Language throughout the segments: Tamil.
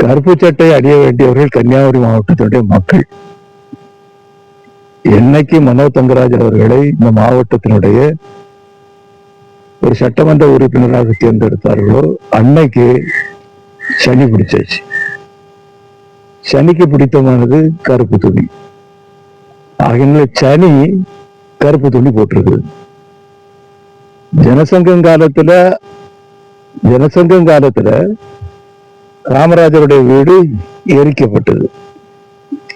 கருப்பு சட்டை அணிய வேண்டியவர்கள் கன்னியாகுமரி மாவட்டத்தினுடைய மக்கள். என்னைக்கு மனோ தங்கராஜ் அவர்களை இந்த மாவட்டத்தினுடைய ஒரு சட்டமன்ற உறுப்பினராக தேர்ந்தெடுத்தார்களோ அன்னைக்கு சனி பிடிச்சாச்சு. சனிக்கு பிடித்தமானது கருப்பு துணி. ஆகினால சனி கருப்பு துணி போட்டிருக்கு ஜனசங்கம் காலத்துல ஜனசங்கம் காலத்துல ராமராஜருடைய வீடு எரிக்கப்பட்டது.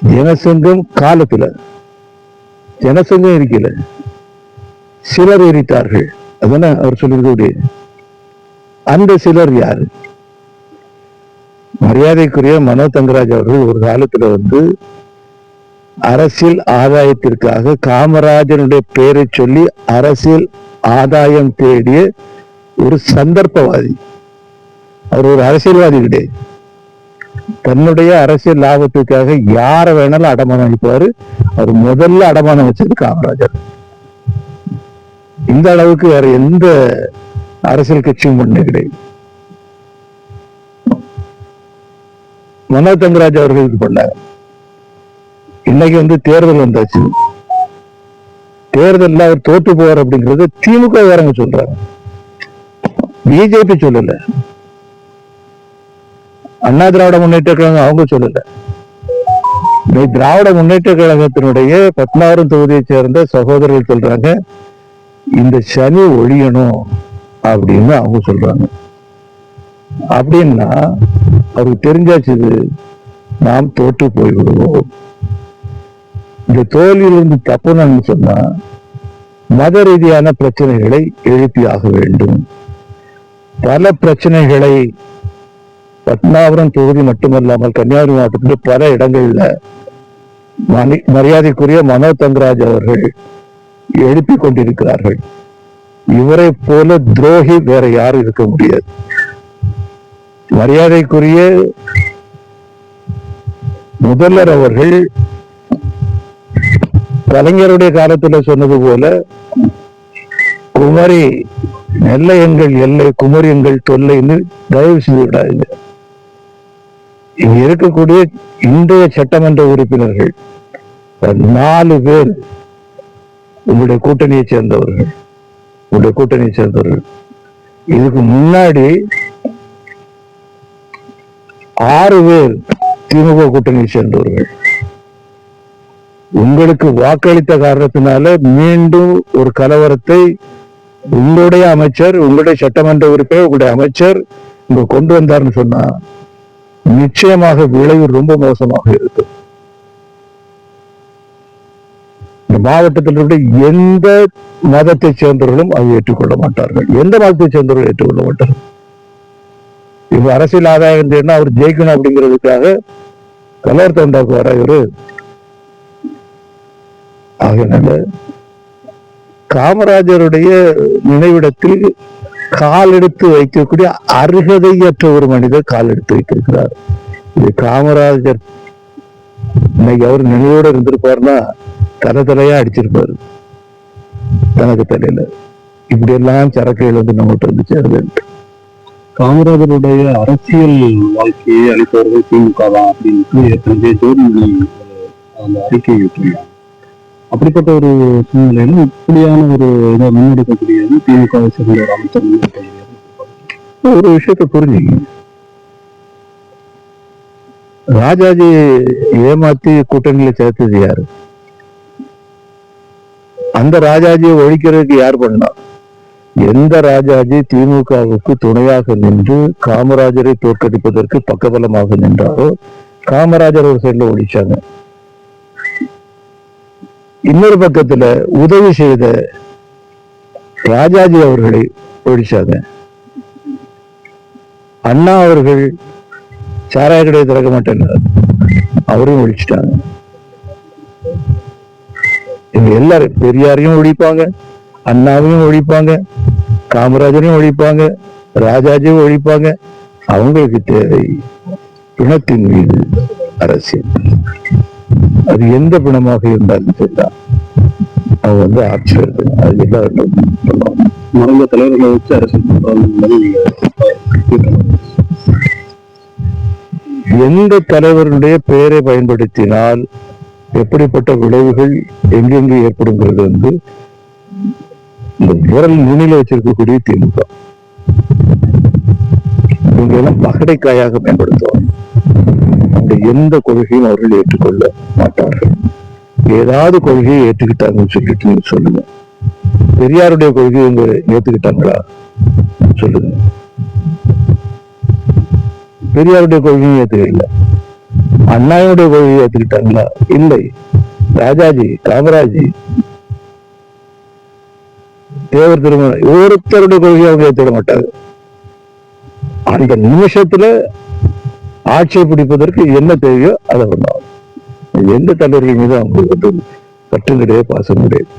ஜனசங்கம் காலத்துல ஜனசங்கம் எரிக்கல. சிலர் எரித்தார்கள். அதானே அவர் சொல்லியிருக்கக்கூடிய. அந்த சிலர் யாரு? மரியாதைக்குரிய மனோ தங்கராஜ் அவர்கள் ஒரு காலத்துல வந்து அரசியல் ஆதாயத்திற்காக காமராஜனுடைய பெயரை சொல்லி அரசியல் ஆதாயம் தேடிய ஒரு சந்தர்ப்பவாதி. அவர் ஒரு அரசியல்வாதி கிடையாது தன்னுடைய அரசியல் லாபத்துக்காக யார வேணாலும் அடமானம் வைப்பாரு அவர் முதல்ல அடமானம் வச்சது காமராஜர். இந்த அளவுக்கு வேற எந்த அரசியல் கட்சியும் பண்ண கிடையாது. மனோ தங்கராஜ் அவர்கள் இது பண்ணாங்க இன்னைக்கு வந்து தேர்தல் வந்தாச்சு. தேர்தல் அவர் தோற்று போவார் அப்படிங்கறது திமுக வேறங்க சொல்றாங்க. பிஜேபி சொல்லல. அண்ணா திராவிட முன்னேற்ற கழகம் அவங்க சொல்லல. இன்னைக்கு திராவிட முன்னேற்ற கழகத்தினுடைய பத்னாவரம் தொகுதியை சேர்ந்த சகோதரர்கள் சொல்றாங்க இந்த சனி ஒழியணும் அப்படின்னு அவங்க சொல்றாங்க. அப்படின்னா அவருக்கு தெரிஞ்சாச்சு நாம் தோற்று போய்விடுவோம். இந்த தோல்வியிலிருந்து தப்புனு சொன்னா மத ரீதியான பிரச்சனைகளை எழுப்பி ஆக வேண்டும். பல பிரச்சனைகளை பத்மாபுரம் தொகுதி மட்டுமல்லாமல் கன்னியாகுமரி மாவட்டத்தில் பல இடங்களில் மணி- மரியாதைக்குரிய மனோ தங்கராஜ் அவர்கள் எழுப்பிக் கொண்டிருக்கிறார்கள். இவரை போல துரோகி வேற யாரும் இருக்க முடியாது. மரியாதைக்குரிய முதல்வர் அவர்கள் கலைஞருடைய காலத்துல சொன்னது போல குமரி நெல்லை எங்கள் எல்லை குமரி எங்கள் தொல்லைன்னு தயவு செய்து விடாதீங்க. இருக்கக்கூடிய இன்றைய சட்டமன்ற உறுப்பினர்கள் நாலு பேர் உங்களுடைய கூட்டணியை சேர்ந்தவர்கள் உங்களுடைய கூட்டணியை சேர்ந்தவர்கள். இதுக்கு முன்னாடி ஆறு பேர் திமுக கூட்டணியை சேர்ந்தவர்கள். உங்களுக்கு வாக்களித்த காரணத்தினால மீண்டும் ஒரு கலவரத்தை உங்களுடைய அமைச்சர் உங்களுடைய சட்டமன்ற உறுப்பினர் உங்களுடைய அமைச்சர் இங்க கொண்டு வந்தார்னு சொன்னா நிச்சயமாக விளைவு ரொம்ப மோசமாக இருக்கும். இந்த மாவட்டத்தில் உள்ள எந்த மதத்தை சேர்ந்தவர்களும் அதை ஏற்றுக்கொள்ள மாட்டார்கள். எந்த மதத்தை சேர்ந்தவர்கள் ஏற்றுக்கொள்ள மாட்டார்கள்? இவர் அரசியல் ஆதாயம் தேடினா அவர் ஜெயிக்கணும் அப்படிங்கிறதுக்காக கலவரத்தை உண்டாக்குவாரா இவரு. ஆகையினால காமராஜருடைய நினைவிடத்தில் கால் எடுத்து வைக்கக்கூடிய அருகதையற்ற ஒரு மனிதர் கால் எடுத்து வைத்திருக்கிறார். இது காமராஜர் இன்னைக்கு அவர் நினைவோட இருந்திருப்பாருன்னா தலை தலையா அடிச்சிருப்பாரு. தனக்கு தலையில. இப்படி எல்லாம் சரக்குகள் வந்து நம்மகிட்ட வந்து சேருது காமராஜருடைய அரசியல் வாழ்க்கையை அளிப்பவர்கள் திமுக தான் அப்படின்னு ஏற்கனவே ஜோதிமணி அந்த அறிக்கை விட்டிருந்தாங்க. அப்படிப்பட்ட ஒரு சூழ்நிலையில இப்படியான ஒரு இதை முன்னெடுக்கக்கூடியது திமுகவை சேர்ந்த ஒரு அமைச்சர் முன்னெடுக்கக்கூடியது ஒரு விஷயத்தை புரிஞ்சுங்க. ராஜாஜி ஏமாத்தி கூட்டணியில சேர்த்தது யாரு? அந்த ராஜாஜியை ஒழிக்கிறதுக்கு யார் பண்ணா? எந்த ராஜாஜி திமுகவுக்கு துணையாக நின்று காமராஜரை தோற்கடிப்பதற்கு பக்கபலமாக நின்றாரோ காமராஜர் ஒரு சைட்ல ஒழிச்சாங்க. இன்னொரு பக்கத்துல உதவி செய்த ராஜாஜி அவர்களை ஒழிச்சாங்க. அண்ணா அவர்கள் சாராய கடையை திறக்க மாட்டேன் அவரையும் ஒழிச்சிட்டாங்க. இவங்க எல்லாரும் பெரியாரையும் ஒழிப்பாங்க அண்ணாவையும் ஒழிப்பாங்க காமராஜரையும் ஒழிப்பாங்க ராஜாஜியும் ஒழிப்பாங்க. அவங்களுக்கு தேவை பிணத்தின் மீது அரசியல். அது எந்த பிணமாக இருந்தாலும் சரிதான். அவங்க வந்து ஆட்சி அது பண்ணுவாங்க மறைந்த தலைவர்களை வச்சு அரசியல் பண்றாங்க எந்த தலைவருடைய பெயரை பயன்படுத்தினால் எப்படிப்பட்ட விளைவுகள் எங்கெங்கு ஏற்படுங்கிறது வந்து இந்த விரல் நுனியில வச்சிருக்கக்கூடிய திமுக. இவங்க எல்லாம் பகடைக்காயாக பயன்படுத்துவாங்க. எந்த கொள்கையும் அவர்கள் ஏற்றுக்கொள்ள மாட்டார்கள். ஏதாவது கொள்கையை ஏற்றுக்கிட்டாங்கன்னு சொல்லிட்டு நீங்க சொல்லுங்க. பெரியாருடைய கொள்கையை இவங்க ஏத்துக்கிட்டாங்களா சொல்லுங்க. பெரியாருடைய கொள்கையும் ஏத்துக்கல அண்ணாவுடைய கொள்கையை ஏத்துக்கிட்டாங்களா இல்லை. ராஜாஜி காமராஜி தேவர் திருமணம் ஒருத்தருடைய கொள்கையை அவங்க ஏத்துக்க மாட்டாங்க. அந்த நிமிஷத்துல ஆட்சியை பிடிப்பதற்கு என்ன தேவையோ அதை பண்ணுவாங்க எந்த தலைவர்கள் மீது அவங்களுக்கு வந்து பற்று கிடையாது பாசம் கிடையாது.